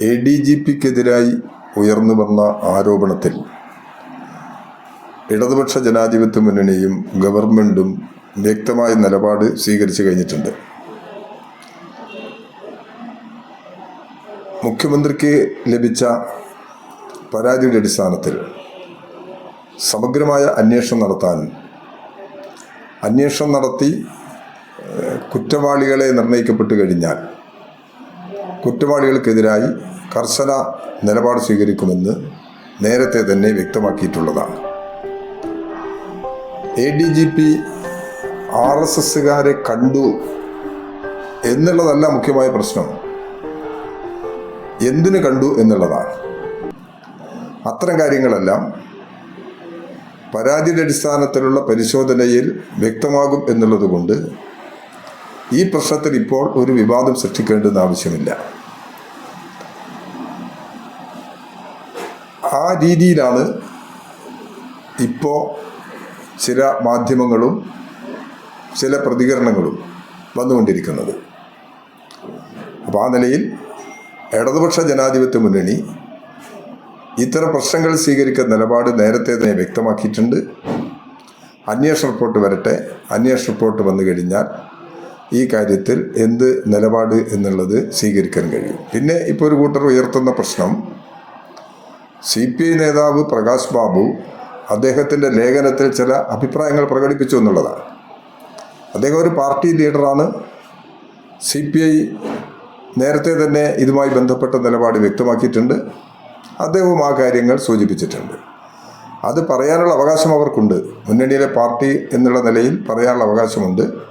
A D G പിക്കെതിരായി ഉയർന്നു വന്ന ആരോപണത്തിൽ ഇടതുപക്ഷ ജനാധിപത്യ മുന്നണിയും ഗവൺമെന്റും വ്യക്തമായ നിലപാട് സ്വീകരിച്ചു കഴിഞ്ഞിട്ടുണ്ട്. മുഖ്യമന്ത്രിക്ക് ലഭിച്ച പരാതിയുടെ അടിസ്ഥാനത്തിൽ സമഗ്രമായ അന്വേഷണം നടത്താൻ അന്വേഷണം നടത്തി കുറ്റവാളികളെ നിർണയിക്കപ്പെട്ടു കഴിഞ്ഞാൽ കുറ്റവാളികൾക്കെതിരായി കർശന നിലപാട് സ്വീകരിക്കുമെന്ന് നേരത്തെ തന്നെ വ്യക്തമാക്കിയിട്ടുള്ളതാണ്. A D G P R S എസ്സുകാരെ കണ്ടു എന്നുള്ളതല്ല മുഖ്യമായ പ്രശ്നം. എന്തിനു കണ്ടു എന്നുള്ളതാണ്. അത്തരം കാര്യങ്ങളെല്ലാം പരാതിയുടെ അടിസ്ഥാനത്തിലുള്ള പരിശോധനയിൽ വ്യക്തമാകും എന്നുള്ളത് കൊണ്ട് ഈ പ്രശ്നത്തിൽ ഇപ്പോൾ ഒരു വിവാദം സൃഷ്ടിക്കേണ്ടെന്ന് ആവശ്യമില്ല. ആ രീതിയിലാണ് ഇപ്പോൾ ചില മാധ്യമങ്ങളും ചില പ്രതികരണങ്ങളും വന്നുകൊണ്ടിരിക്കുന്നത്. അപ്പോൾ ആ നിലയിൽ ഇടതുപക്ഷ ജനാധിപത്യ മുന്നണി ഇത്തരം പ്രശ്നങ്ങൾ സ്വീകരിക്കുന്ന നിലപാട് നേരത്തെ തന്നെ വ്യക്തമാക്കിയിട്ടുണ്ട്. അന്വേഷണ റിപ്പോർട്ട് വരട്ടെ. അന്വേഷണ റിപ്പോർട്ട് വന്നു കഴിഞ്ഞാൽ ഈ കാര്യത്തിൽ എന്ത് നിലപാട് എന്നുള്ളത് സ്വീകരിക്കാൻ കഴിയും. പിന്നെ ഇപ്പോൾ ഒരു കൂട്ടർ ഉയർത്തുന്ന പ്രശ്നം. സി പി ഐ നേതാവ് പ്രകാശ് ബാബു അദ്ദേഹത്തിന്റെ ലേഖനത്തിൽ ചില അഭിപ്രായങ്ങൾ പ്രകടിപ്പിച്ചു എന്നുള്ളതാണ്. അദ്ദേഹം ഒരു പാർട്ടി ലീഡറാണ്. സി പി ഐ നേരത്തെ തന്നെ ഇതുമായി ബന്ധപ്പെട്ട നിലപാട് വ്യക്തമാക്കിയിട്ടുണ്ട്. അദ്ദേഹവും ആ കാര്യങ്ങൾ സൂചിപ്പിച്ചിട്ടുണ്ട്. അത് പറയാനുള്ള അവകാശം അവർക്കുണ്ട്. മുന്നണിയിലെ പാർട്ടി എന്നുള്ള നിലയിൽ പറയാനുള്ള അവകാശമുണ്ട്.